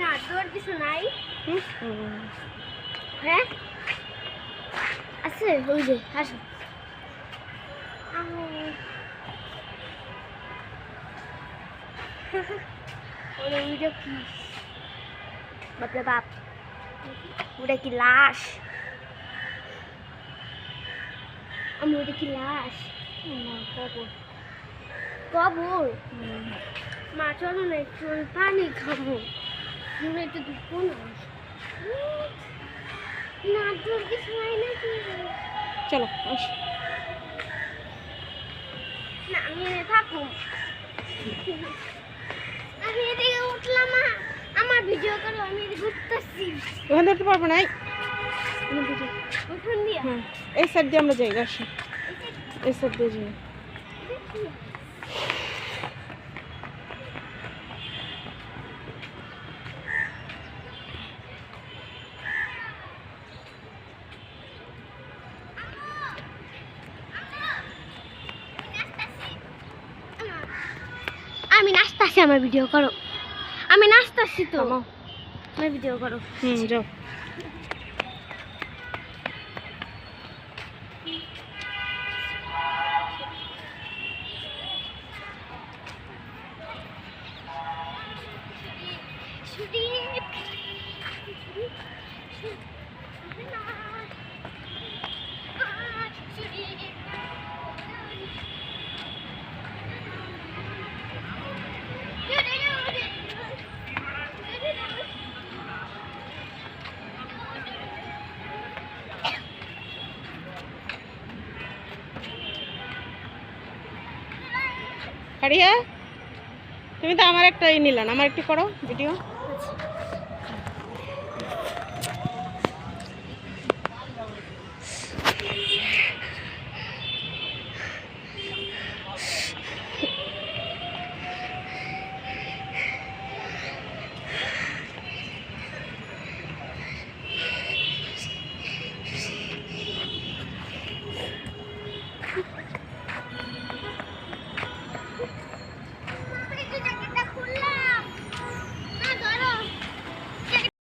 না তোর কিছু নাই। হ্যাঁ? আছে ওই যে আসো। ওরে ওইটা কি? বাপরে বাপ। ওটা কি লাশ? আমি ওটা কি লাশ? না, কবর। কবর? মা চলো না একটু পানি খাব। একটু দুঃখ না। চলো আস। না আমি থাকব। আমি এদিকে উঠলাম মা আমার ভিডিও করো আমি এদিকে ঘুরতেছি। ওখানে ধরতে পারব না এই। দিয়ে? হ্যাঁ এই সাইড দিয়ে আমরা যাই আসো। এই সাইড দিয়ে? যাই। আমি নাচতেছি আমার ভিডিও করো আমি নাচতেছি তো থামাও। আমার ভিডিও করো হুম যাও হারিয়া তুমি তো আমার একটা ই নিলাম আমার একটু করো ভিডিও